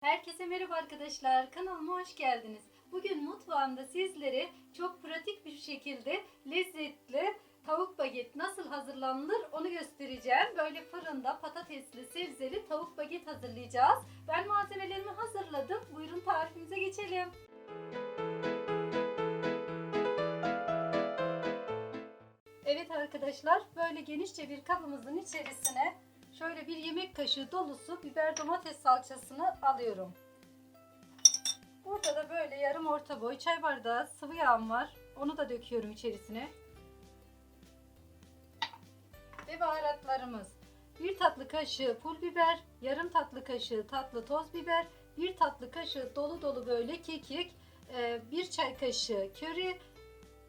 Herkese merhaba arkadaşlar. Kanalıma hoş geldiniz. Bugün mutfağımda sizlere çok pratik bir şekilde lezzetli tavuk baget nasıl hazırlanır onu göstereceğim. Böyle fırında patatesli, sebzeli tavuk baget hazırlayacağız. Ben malzemelerimi hazırladım. Buyurun tarifimize geçelim. Evet arkadaşlar böyle genişçe bir kabımızın içerisine şöyle bir yemek kaşığı dolusu biber domates salçasını alıyorum. Burada da böyle yarım orta boy çay bardağı sıvı yağım var. Onu da döküyorum içerisine. Ve baharatlarımız. 1 tatlı kaşığı pul biber, yarım tatlı kaşığı tatlı toz biber, 1 tatlı kaşığı dolu dolu böyle kekik, 1 çay kaşığı köri,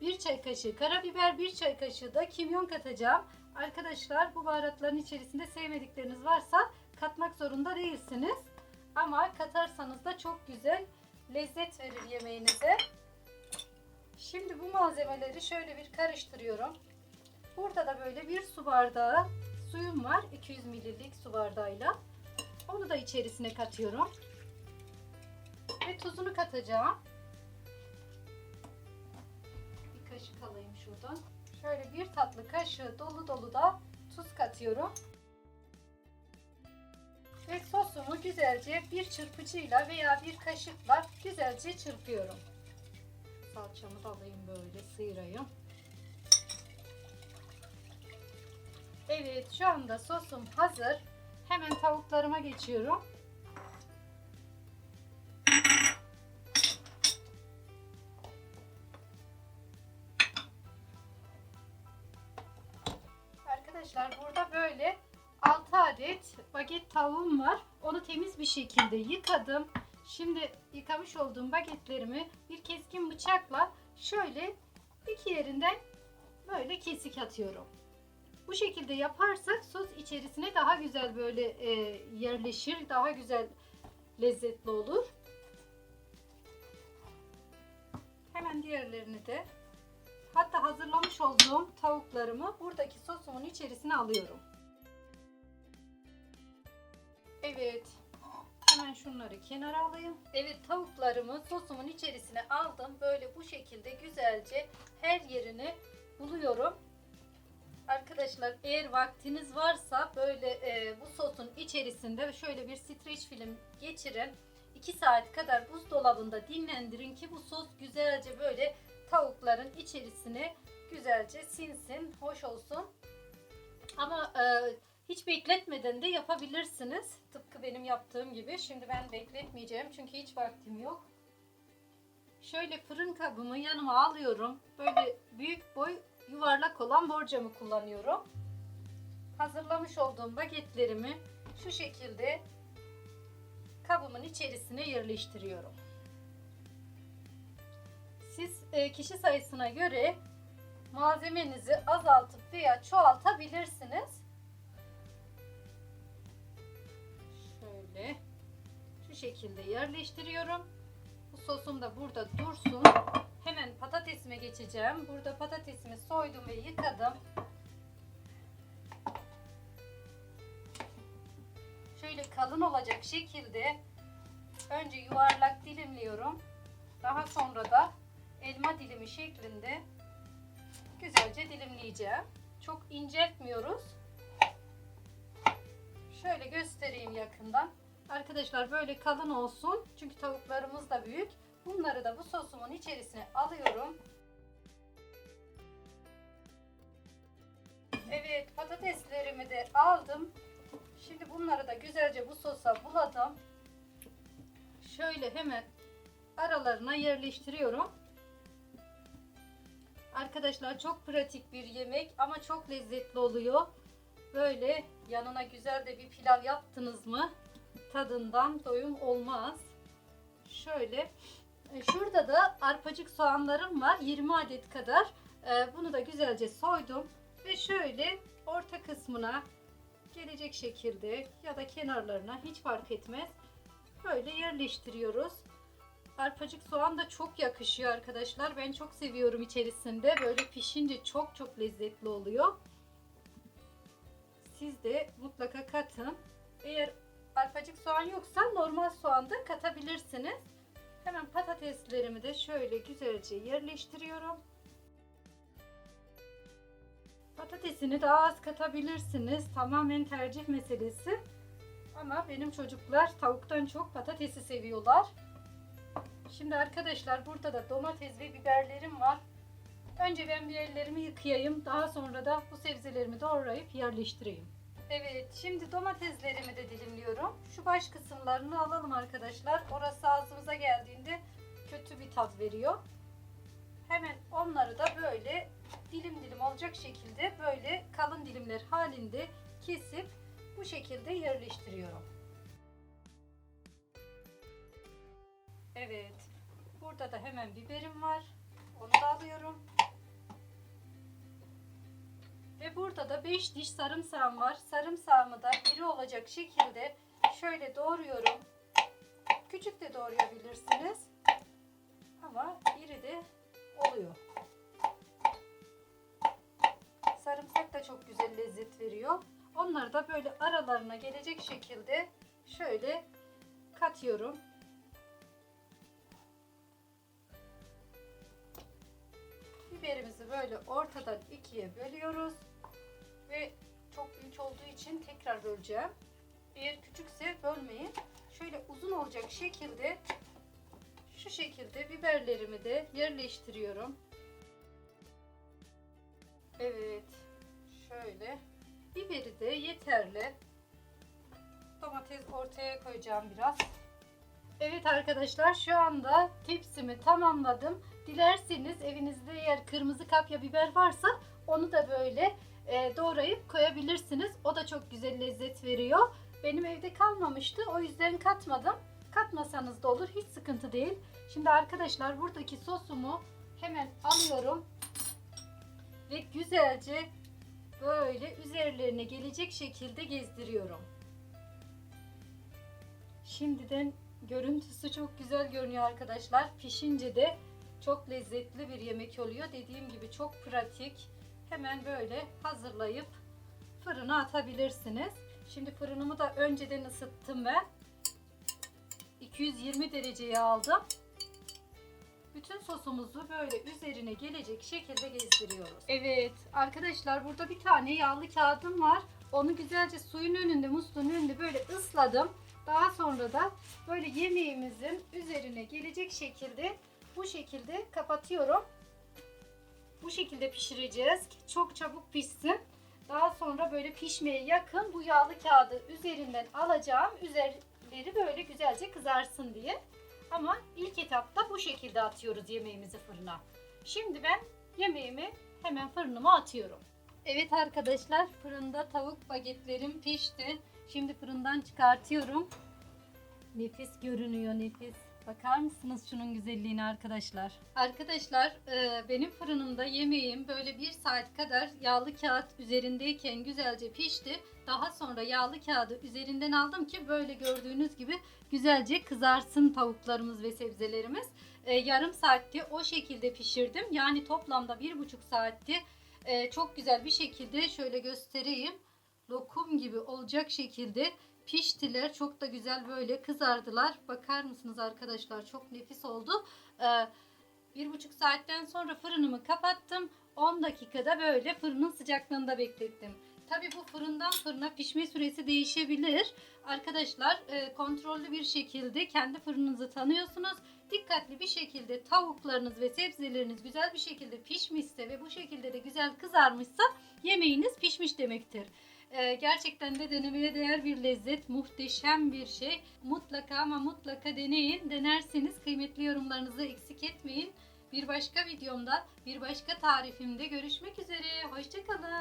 1 çay kaşığı karabiber, 1 çay kaşığı da kimyon katacağım. Arkadaşlar bu baharatların içerisinde sevmedikleriniz varsa katmak zorunda değilsiniz. Ama katarsanız da çok güzel lezzet verir yemeğinize. Şimdi bu malzemeleri şöyle bir karıştırıyorum. Burada da böyle bir su bardağı suyum var. 200 mililitrik su bardağıyla. Onu da içerisine katıyorum. Ve tuzunu katacağım. Kaşık alayım şuradan. Şöyle bir tatlı kaşığı dolu dolu da tuz katıyorum. Ve sosumu güzelce bir çırpıcıyla veya bir kaşıkla güzelce çırpıyorum. Salçamı da alayım böyle sıyırayım. Evet şu anda sosum hazır. Hemen tavuklarıma geçiyorum. Arkadaşlar burada böyle 6 adet baget tavuğum var. Onu temiz bir şekilde yıkadım. Şimdi yıkamış olduğum bagetlerimi bir keskin bıçakla şöyle iki yerinden böyle kesik atıyorum. Bu şekilde yaparsak sos içerisine daha güzel böyle e, yerleşir, daha güzel lezzetli olur. Hemen diğerlerini de olduğum tavuklarımı buradaki sosumun içerisine alıyorum. Evet. Hemen şunları kenara alayım. Evet tavuklarımı sosumun içerisine aldım. Böyle bu şekilde güzelce her yerini buluyorum. Arkadaşlar eğer vaktiniz varsa böyle e, bu sosun içerisinde şöyle bir streç film geçirin. 2 saat kadar buzdolabında dinlendirin ki bu sos güzelce böyle tavukların içerisine güzelce sinsin, hoş olsun. Ama e, hiç bekletmeden de yapabilirsiniz. Tıpkı benim yaptığım gibi. Şimdi ben bekletmeyeceğim çünkü hiç vaktim yok. Şöyle fırın kabımı yanıma alıyorum. Böyle büyük boy yuvarlak olan borcamı kullanıyorum. Hazırlamış olduğum bagetlerimi şu şekilde kabımın içerisine yerleştiriyorum. Siz e, kişi sayısına göre malzemenizi azaltıp veya çoğaltabilirsiniz. Şöyle şu şekilde yerleştiriyorum. Bu sosum da burada dursun. Hemen patatesime geçeceğim. Burada patatesimi soydum ve yıkadım. Şöyle kalın olacak şekilde önce yuvarlak dilimliyorum. Daha sonra da elma dilimi şeklinde güzelce dilimleyeceğim. Çok inceltmiyoruz. Şöyle göstereyim yakından. Arkadaşlar böyle kalın olsun. Çünkü tavuklarımız da büyük. Bunları da bu sosumun içerisine alıyorum. Evet patateslerimi de aldım. Şimdi bunları da güzelce bu sosa buladım. Şöyle hemen aralarına yerleştiriyorum. Arkadaşlar çok pratik bir yemek ama çok lezzetli oluyor. Böyle yanına güzel de bir pilav yaptınız mı tadından doyum olmaz. Şöyle e, şurada da arpacık soğanlarım var 20 adet kadar. E, Bunu da güzelce soydum ve şöyle orta kısmına gelecek şekilde ya da kenarlarına hiç fark etmez. Böyle yerleştiriyoruz. Arpacık soğan da çok yakışıyor arkadaşlar. Ben çok seviyorum içerisinde. Böyle pişince çok çok lezzetli oluyor. Siz de mutlaka katın. Eğer arpacık soğan yoksa normal soğan da katabilirsiniz. Hemen patateslerimi de şöyle güzelce yerleştiriyorum. Patatesini daha az katabilirsiniz. Tamamen tercih meselesi. Ama benim çocuklar tavuktan çok patatesi seviyorlar. Şimdi arkadaşlar burada da domates ve biberlerim var. Önce ben bir ellerimi yıkayayım. Daha sonra da bu sebzelerimi doğrayıp yerleştireyim. Evet, şimdi domateslerimi de dilimliyorum. Şu baş kısımlarını alalım arkadaşlar. Orası ağzımıza geldiğinde kötü bir tat veriyor. Hemen onları da böyle dilim dilim olacak şekilde böyle kalın dilimler halinde kesip bu şekilde yerleştiriyorum. Evet. Burada da hemen biberim var. Onu da alıyorum. Ve burada da 5 diş sarımsağım var. Sarımsağımı da iri olacak şekilde şöyle doğruyorum. Küçük de doğrayabilirsiniz. Ama iri de oluyor. Sarımsak da çok güzel lezzet veriyor. Onları da böyle aralarına gelecek şekilde şöyle katıyorum. Biberimizi böyle ortadan ikiye bölüyoruz. Ve çok büyük olduğu için tekrar böleceğim. Eğer küçükse bölmeyin. Şöyle uzun olacak şekilde şu şekilde biberlerimi de yerleştiriyorum. Evet. Şöyle. Biberi de yeterli. Domates ortaya koyacağım biraz. Evet arkadaşlar şu anda tepsimi tamamladım. Dilerseniz evinizde eğer kırmızı kapya biber varsa onu da böyle e, doğrayıp koyabilirsiniz. O da çok güzel lezzet veriyor. Benim evde kalmamıştı o yüzden katmadım. Katmasanız da olur hiç sıkıntı değil. Şimdi arkadaşlar buradaki sosumu hemen alıyorum. Ve güzelce böyle üzerlerine gelecek şekilde gezdiriyorum. Şimdiden görüntüsü çok güzel görünüyor arkadaşlar. Pişince de çok lezzetli bir yemek oluyor. Dediğim gibi çok pratik. Hemen böyle hazırlayıp fırına atabilirsiniz. Şimdi fırınımı da önceden ısıttım ben. 220 dereceye aldım. Bütün sosumuzu böyle üzerine gelecek şekilde gezdiriyoruz. Evet arkadaşlar burada bir tane yağlı kağıdım var. Onu güzelce suyun önünde, musluğun önünde böyle ısladım. Daha sonra da böyle yemeğimizin üzerine gelecek şekilde bu şekilde kapatıyorum. Bu şekilde pişireceğiz ki çok çabuk pişsin. Daha sonra böyle pişmeye yakın bu yağlı kağıdı üzerinden alacağım. Üzerleri böyle güzelce kızarsın diye. Ama ilk etapta bu şekilde atıyoruz yemeğimizi fırına. Şimdi ben yemeğimi hemen fırınıma atıyorum. Evet arkadaşlar fırında tavuk bagetlerim pişti. Şimdi fırından çıkartıyorum. Nefis görünüyor nefis. Bakar mısınız şunun güzelliğine arkadaşlar? Arkadaşlar e, benim fırınımda yemeğim böyle bir saat kadar yağlı kağıt üzerindeyken güzelce pişti. Daha sonra yağlı kağıdı üzerinden aldım ki böyle gördüğünüz gibi güzelce kızarsın tavuklarımız ve sebzelerimiz. E, yarım saatte o şekilde pişirdim. Yani toplamda bir buçuk saatte e, çok güzel bir şekilde şöyle göstereyim. Lokum gibi olacak şekilde piştiler. Çok da güzel böyle kızardılar. Bakar mısınız arkadaşlar? Çok nefis oldu. Ee, bir buçuk saatten sonra fırınımı kapattım. 10 dakikada böyle fırının sıcaklığında beklettim. Tabi bu fırından fırına pişme süresi değişebilir. Arkadaşlar e, kontrollü bir şekilde kendi fırınınızı tanıyorsunuz. Dikkatli bir şekilde tavuklarınız ve sebzeleriniz güzel bir şekilde pişmişse ve bu şekilde de güzel kızarmışsa yemeğiniz pişmiş demektir. Ee, gerçekten de denemeye değer bir lezzet, muhteşem bir şey. Mutlaka ama mutlaka deneyin. Denerseniz kıymetli yorumlarınızı eksik etmeyin. Bir başka videomda, bir başka tarifimde görüşmek üzere. Hoşçakalın.